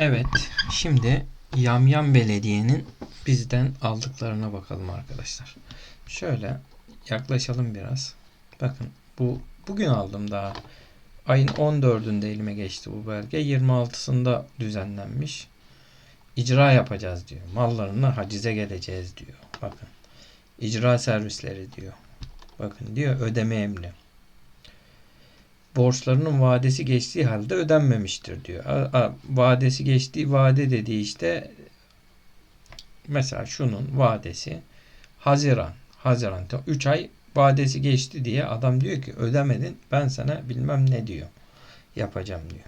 Evet, şimdi Yamyam Belediye'nin bizden aldıklarına bakalım arkadaşlar. Şöyle yaklaşalım biraz. Bakın bu bugün aldım daha. Ayın 14'ünde elime geçti bu belge. 26'sında düzenlenmiş. İcra yapacağız diyor. Mallarını hacize geleceğiz diyor. Bakın. İcra servisleri diyor. Bakın diyor ödeme emri borçlarının vadesi geçtiği halde ödenmemiştir diyor. A, a, vadesi geçtiği vade dediği işte mesela şunun vadesi Haziran. Haziran 3 ay vadesi geçti diye adam diyor ki ödemedin ben sana bilmem ne diyor. Yapacağım diyor.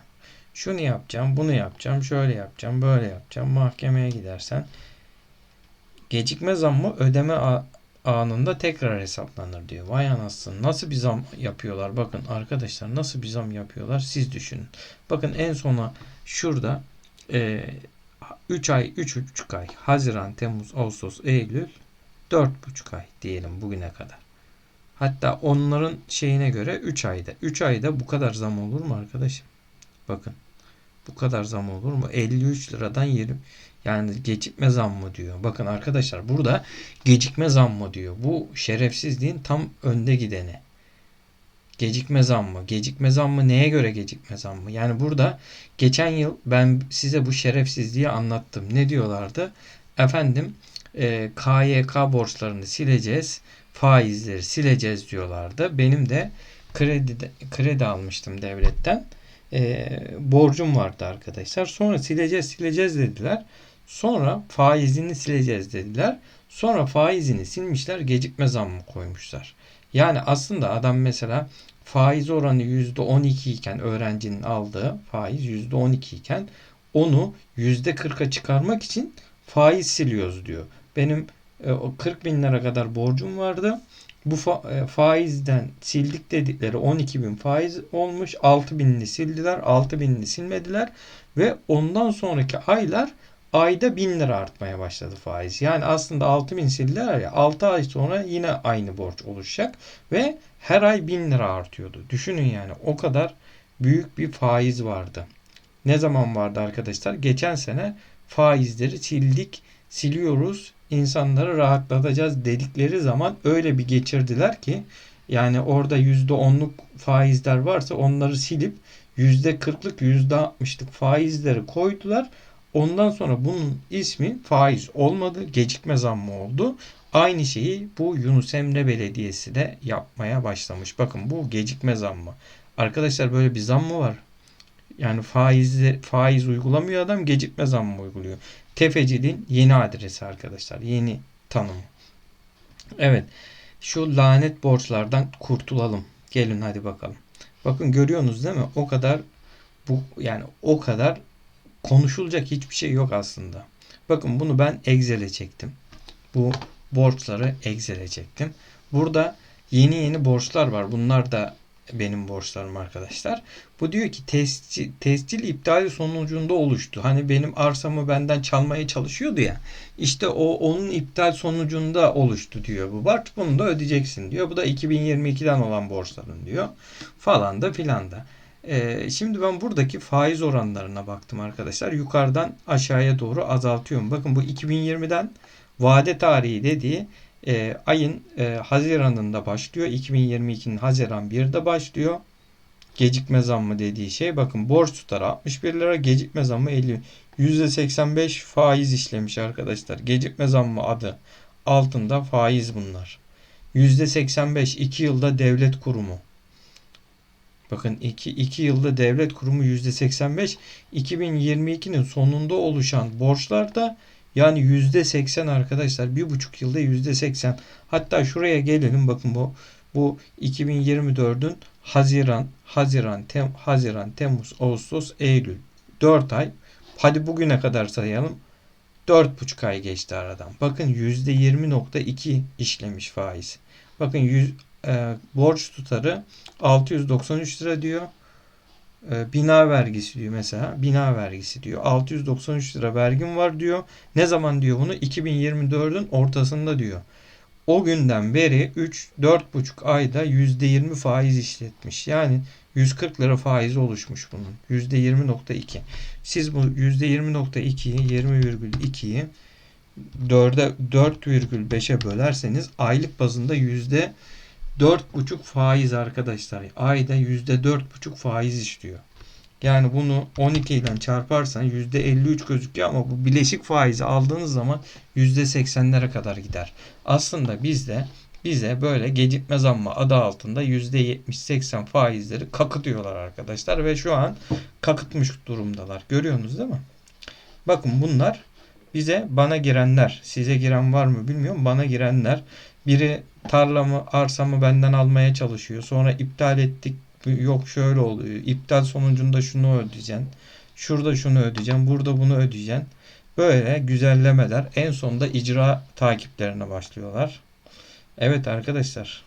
Şunu yapacağım, bunu yapacağım, şöyle yapacağım, böyle yapacağım. Mahkemeye gidersen gecikme zammı ödeme anında tekrar hesaplanır diyor. Vay anasını nasıl bir zam yapıyorlar bakın arkadaşlar nasıl bir zam yapıyorlar siz düşünün. Bakın en sona şurada e, 3 ay 3,5 ay Haziran, Temmuz, Ağustos, Eylül 4,5 ay diyelim bugüne kadar. Hatta onların şeyine göre 3 ayda. 3 ayda bu kadar zam olur mu arkadaşım? Bakın. Bu kadar zam olur mu? 53 liradan 20 yani gecikme zammı diyor. Bakın arkadaşlar burada gecikme zammı diyor. Bu şerefsizliğin tam önde gideni. Gecikme zammı. Gecikme zammı neye göre gecikme zammı? Yani burada geçen yıl ben size bu şerefsizliği anlattım. Ne diyorlardı? Efendim e, KYK borçlarını sileceğiz. Faizleri sileceğiz diyorlardı. Benim de kredi, kredi almıştım devletten. E, borcum vardı arkadaşlar. Sonra sileceğiz sileceğiz dediler. Sonra faizini sileceğiz dediler. Sonra faizini silmişler gecikme zammı koymuşlar. Yani aslında adam mesela faiz oranı %12 iken öğrencinin aldığı faiz %12 iken onu %40'a çıkarmak için faiz siliyoruz diyor. Benim 40 e, bin lira kadar borcum vardı. Bu fa- e, faizden sildik dedikleri 12 bin faiz olmuş. 6 binini sildiler. 6 binini silmediler. Ve ondan sonraki aylar ayda 1000 lira artmaya başladı faiz. Yani aslında 6000 sildiler ya 6 ay sonra yine aynı borç oluşacak ve her ay 1000 lira artıyordu. Düşünün yani o kadar büyük bir faiz vardı. Ne zaman vardı arkadaşlar? Geçen sene faizleri sildik, siliyoruz, insanları rahatlatacağız dedikleri zaman öyle bir geçirdiler ki yani orada %10'luk faizler varsa onları silip %40'lık %60'lık faizleri koydular. Ondan sonra bunun ismi faiz olmadı. Gecikme zammı oldu. Aynı şeyi bu Yunus Emre Belediyesi de yapmaya başlamış. Bakın bu gecikme zammı. Arkadaşlar böyle bir zam mı var? Yani faiz, faiz uygulamıyor adam gecikme zammı uyguluyor. Tefeciliğin yeni adresi arkadaşlar. Yeni tanımı. Evet. Şu lanet borçlardan kurtulalım. Gelin hadi bakalım. Bakın görüyorsunuz değil mi? O kadar bu yani o kadar konuşulacak hiçbir şey yok aslında. Bakın bunu ben Excel'e çektim. Bu borçları Excel'e çektim. Burada yeni yeni borçlar var. Bunlar da benim borçlarım arkadaşlar. Bu diyor ki tescil, tescil iptali sonucunda oluştu. Hani benim arsamı benden çalmaya çalışıyordu ya. İşte o onun iptal sonucunda oluştu diyor bu borç. Bunu da ödeyeceksin diyor. Bu da 2022'den olan borçların diyor. Falan da filan da. Ee, şimdi ben buradaki faiz oranlarına baktım arkadaşlar. Yukarıdan aşağıya doğru azaltıyorum. Bakın bu 2020'den vade tarihi dediği e, ayın e, Haziran'ında başlıyor. 2022'nin Haziran 1'de başlıyor. Gecikme zammı dediği şey. Bakın borç tutarı 61 lira. Gecikme zammı 50. %85 faiz işlemiş arkadaşlar. Gecikme zammı adı altında faiz bunlar. %85 2 yılda devlet kurumu. Bakın 2, 2 yılda devlet kurumu %85. 2022'nin sonunda oluşan borçlar da yani %80 arkadaşlar. Bir buçuk yılda %80. Hatta şuraya gelelim. Bakın bu bu 2024'ün Haziran, Haziran, Tem, Haziran, Temmuz, Ağustos, Eylül. 4 ay. Hadi bugüne kadar sayalım. 4,5 ay geçti aradan. Bakın %20.2 işlemiş faiz. Bakın 100, e, borç tutarı 693 lira diyor. E, bina vergisi diyor mesela. Bina vergisi diyor. 693 lira vergim var diyor. Ne zaman diyor bunu? 2024'ün ortasında diyor. O günden beri 3 4,5 ayda %20 faiz işletmiş. Yani 140 lira faizi oluşmuş bunun. %20.2. Siz bu %20.2'yi 20,2'yi 4'e 4,5'e bölerseniz aylık bazında yüzde 4,5 faiz arkadaşlar. Ayda yüzde 4,5 faiz işliyor. Yani bunu 12 ile çarparsan %53 gözüküyor ama bu bileşik faizi aldığınız zaman %80'lere kadar gider. Aslında bizde bize böyle gecikme zammı adı altında %70-80 faizleri kakıtıyorlar arkadaşlar ve şu an kakıtmış durumdalar. Görüyorsunuz değil mi? Bakın bunlar bize bana girenler, size giren var mı bilmiyorum. Bana girenler biri tarlamı, arsamı benden almaya çalışıyor. Sonra iptal ettik. Yok şöyle oluyor. İptal sonucunda şunu ödeyeceksin. Şurada şunu ödeyeceksin. Burada bunu ödeyeceksin. Böyle güzellemeler en sonunda icra takiplerine başlıyorlar. Evet arkadaşlar.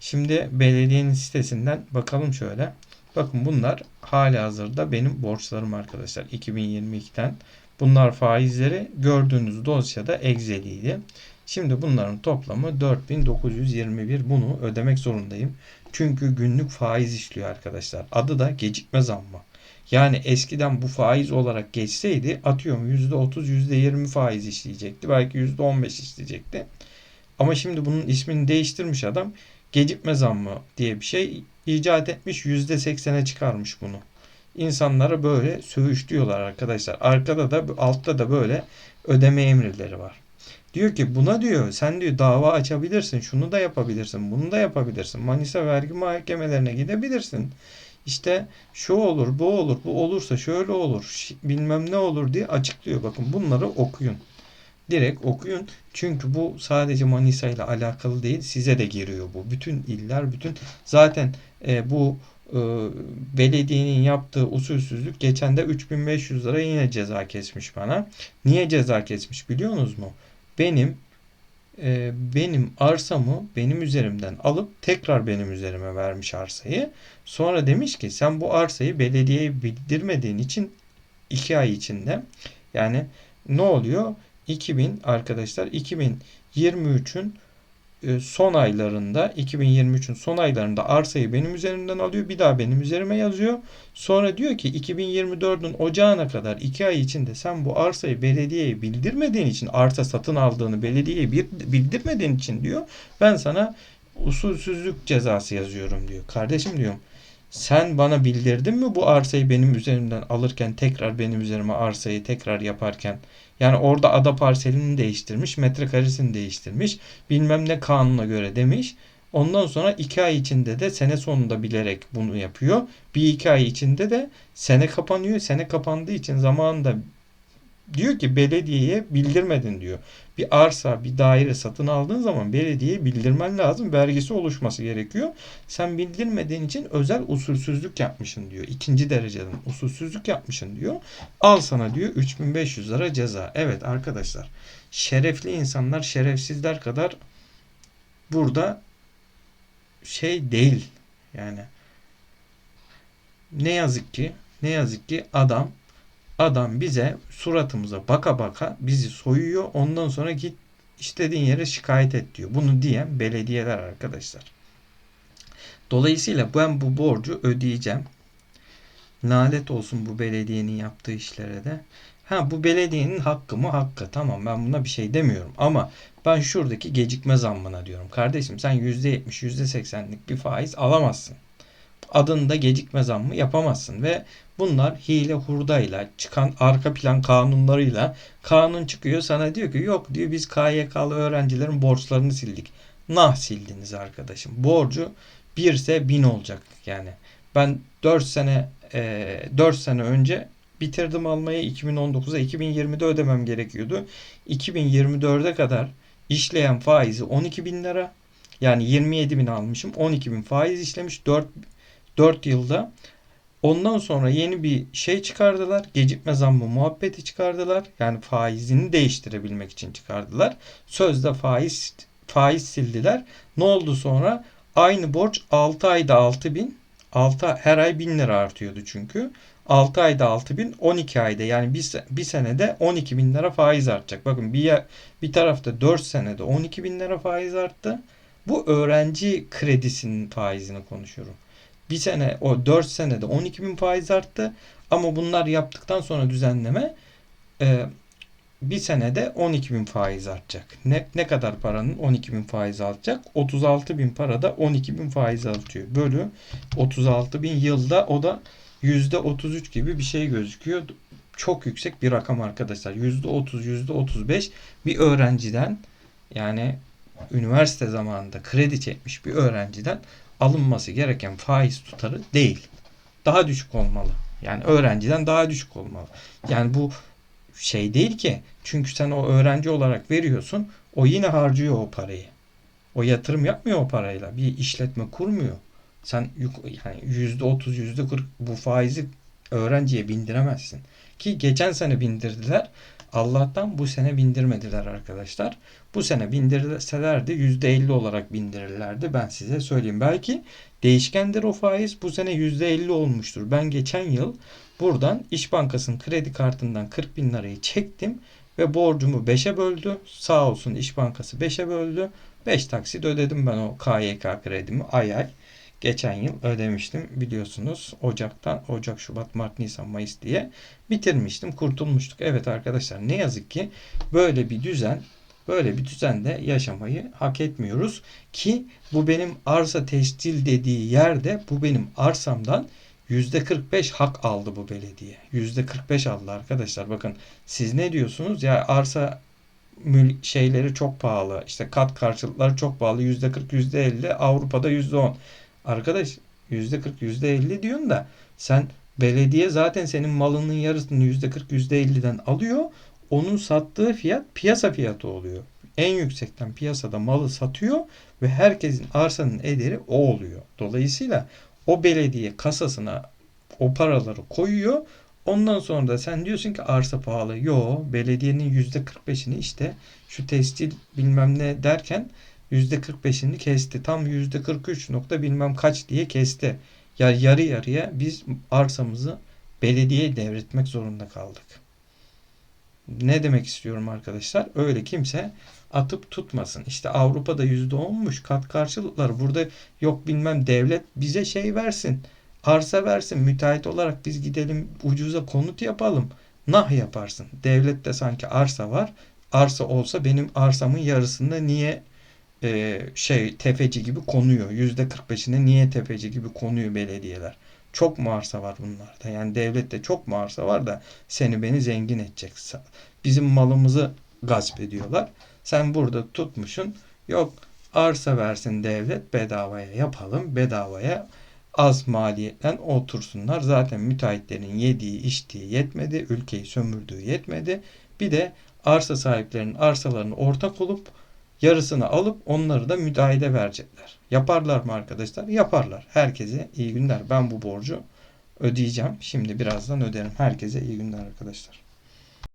Şimdi belediyenin sitesinden bakalım şöyle. Bakın bunlar hali hazırda benim borçlarım arkadaşlar. 2022'den. Bunlar faizleri gördüğünüz dosyada Excel'iydi. Şimdi bunların toplamı 4921. Bunu ödemek zorundayım. Çünkü günlük faiz işliyor arkadaşlar. Adı da gecikme zammı. Yani eskiden bu faiz olarak geçseydi atıyorum %30 %20 faiz işleyecekti. Belki %15 işleyecekti. Ama şimdi bunun ismini değiştirmiş adam. Gecikme zammı diye bir şey icat etmiş. %80'e çıkarmış bunu. İnsanlara böyle söğüşlüyorlar arkadaşlar. Arkada da altta da böyle ödeme emirleri var. Diyor ki buna diyor sen diyor dava açabilirsin. Şunu da yapabilirsin. Bunu da yapabilirsin. Manisa vergi mahkemelerine gidebilirsin. İşte şu olur, bu olur, bu olursa şöyle olur, bilmem ne olur diye açıklıyor. Bakın bunları okuyun. Direkt okuyun. Çünkü bu sadece Manisa ile alakalı değil. Size de giriyor bu. Bütün iller, bütün zaten e, bu e, belediyenin yaptığı usulsüzlük geçen de 3500 lira yine ceza kesmiş bana. Niye ceza kesmiş biliyor musunuz mu? Benim e, benim arsamı benim üzerimden alıp tekrar benim üzerime vermiş arsayı. Sonra demiş ki sen bu arsayı belediyeye bildirmediğin için 2 ay içinde yani ne oluyor? 2000 arkadaşlar 2023'ün e, son aylarında 2023'ün son aylarında arsayı benim üzerimden alıyor. Bir daha benim üzerime yazıyor. Sonra diyor ki 2024'ün ocağına kadar 2 ay içinde sen bu arsayı belediyeye bildirmediğin için arsa satın aldığını belediyeye bildirmediğin için diyor ben sana usulsüzlük cezası yazıyorum diyor. Kardeşim diyorum sen bana bildirdin mi bu arsayı benim üzerimden alırken tekrar benim üzerime arsayı tekrar yaparken yani orada ada parselini değiştirmiş, metrekaresini değiştirmiş, bilmem ne kanuna göre demiş. Ondan sonra iki ay içinde de sene sonunda bilerek bunu yapıyor. Bir iki ay içinde de sene kapanıyor. Sene kapandığı için zamanında diyor ki belediyeye bildirmedin diyor. Bir arsa, bir daire satın aldığın zaman belediyeye bildirmen lazım. Vergisi oluşması gerekiyor. Sen bildirmediğin için özel usulsüzlük yapmışsın diyor. İkinci dereceden usulsüzlük yapmışsın diyor. Al sana diyor 3500 lira ceza. Evet arkadaşlar şerefli insanlar şerefsizler kadar burada şey değil. Yani ne yazık ki ne yazık ki adam Adam bize suratımıza baka baka bizi soyuyor. Ondan sonra git istediğin yere şikayet et diyor. Bunu diyen belediyeler arkadaşlar. Dolayısıyla ben bu borcu ödeyeceğim. Nalet olsun bu belediyenin yaptığı işlere de. Ha bu belediyenin hakkı mı? Hakkı. Tamam ben buna bir şey demiyorum. Ama ben şuradaki gecikme zammına diyorum. Kardeşim sen %70, %80'lik bir faiz alamazsın adında gecikme zammı yapamazsın ve bunlar hile hurdayla çıkan arka plan kanunlarıyla kanun çıkıyor sana diyor ki yok diyor biz KYK'lı öğrencilerin borçlarını sildik. Nah sildiniz arkadaşım. Borcu 1 ise 1000 olacak yani. Ben 4 sene e, 4 sene önce bitirdim almayı 2019'a 2020'de ödemem gerekiyordu. 2024'e kadar işleyen faizi 12 bin lira. Yani 27 bin almışım. 12 bin faiz işlemiş. 4 4 yılda. Ondan sonra yeni bir şey çıkardılar. Gecikme zammı muhabbeti çıkardılar. Yani faizini değiştirebilmek için çıkardılar. Sözde faiz faiz sildiler. Ne oldu sonra? Aynı borç 6 ayda 6 bin. 6 her ay 1000 lira artıyordu çünkü. 6 ayda 6 bin 12 ayda yani bir, bir senede 12 bin lira faiz artacak. Bakın bir, bir tarafta 4 senede 12 bin lira faiz arttı. Bu öğrenci kredisinin faizini konuşuyorum. Bir sene o 4 senede 12 bin faiz arttı. Ama bunlar yaptıktan sonra düzenleme e, bir senede 12 bin faiz artacak. Ne, ne kadar paranın 12 bin faiz artacak? 36 bin parada 12 bin faiz artıyor. Bölü 36 bin yılda o da yüzde 33 gibi bir şey gözüküyor. Çok yüksek bir rakam arkadaşlar. Yüzde 30, yüzde 35 bir öğrenciden yani üniversite zamanında kredi çekmiş bir öğrenciden alınması gereken faiz tutarı değil. Daha düşük olmalı. Yani öğrenciden daha düşük olmalı. Yani bu şey değil ki. Çünkü sen o öğrenci olarak veriyorsun. O yine harcıyor o parayı. O yatırım yapmıyor o parayla. Bir işletme kurmuyor. Sen yani yüzde otuz, yüzde kırk bu faizi öğrenciye bindiremezsin. Ki geçen sene bindirdiler. Allah'tan bu sene bindirmediler arkadaşlar. Bu sene bindirselerdi yüzde elli olarak bindirirlerdi. Ben size söyleyeyim. Belki değişkendir o faiz. Bu sene yüzde elli olmuştur. Ben geçen yıl buradan İş Bankası'nın kredi kartından 40 bin lirayı çektim ve borcumu 5'e böldü. Sağ olsun İş Bankası 5'e böldü. 5 taksit ödedim ben o KYK kredimi ay ay. Geçen yıl ödemiştim biliyorsunuz. Ocaktan Ocak, Şubat, Mart, Nisan, Mayıs diye bitirmiştim. Kurtulmuştuk. Evet arkadaşlar ne yazık ki böyle bir düzen böyle bir düzende yaşamayı hak etmiyoruz ki bu benim arsa tescil dediği yerde bu benim arsamdan %45 hak aldı bu belediye. %45 aldı arkadaşlar. Bakın siz ne diyorsunuz? Ya arsa mül şeyleri çok pahalı. İşte kat karşılıkları çok pahalı. %40, %50. Avrupa'da %10. Arkadaş %40, %50 diyorsun da sen belediye zaten senin malının yarısını %40, %50'den alıyor. Onun sattığı fiyat piyasa fiyatı oluyor. En yüksekten piyasada malı satıyor ve herkesin arsanın ederi o oluyor. Dolayısıyla o belediye kasasına o paraları koyuyor. Ondan sonra da sen diyorsun ki arsa pahalı. Yo belediyenin yüzde 45'ini işte şu tescil bilmem ne derken 45'ini kesti. Tam yüzde 43 nokta bilmem kaç diye kesti. Ya yarı yarıya biz arsamızı belediyeye devretmek zorunda kaldık. Ne demek istiyorum arkadaşlar? Öyle kimse atıp tutmasın. İşte Avrupa'da yüzde onmuş kat karşılıkları. Burada yok bilmem devlet bize şey versin. Arsa versin. Müteahhit olarak biz gidelim ucuza konut yapalım. Nah yaparsın. Devlette sanki arsa var. Arsa olsa benim arsamın yarısında niye e, şey tefeci gibi konuyor. Yüzde 45'ine niye tefeci gibi konuyor belediyeler. Çok mu arsa var bunlarda? Yani devlette çok mu arsa var da seni beni zengin edecek. Bizim malımızı gasp ediyorlar. Sen burada tutmuşsun. Yok arsa versin devlet bedavaya yapalım. Bedavaya az maliyetten otursunlar. Zaten müteahhitlerin yediği içtiği yetmedi. Ülkeyi sömürdüğü yetmedi. Bir de arsa sahiplerinin arsalarını ortak olup yarısını alıp onları da müteahhide verecekler. Yaparlar mı arkadaşlar? Yaparlar. Herkese iyi günler. Ben bu borcu ödeyeceğim. Şimdi birazdan öderim. Herkese iyi günler arkadaşlar.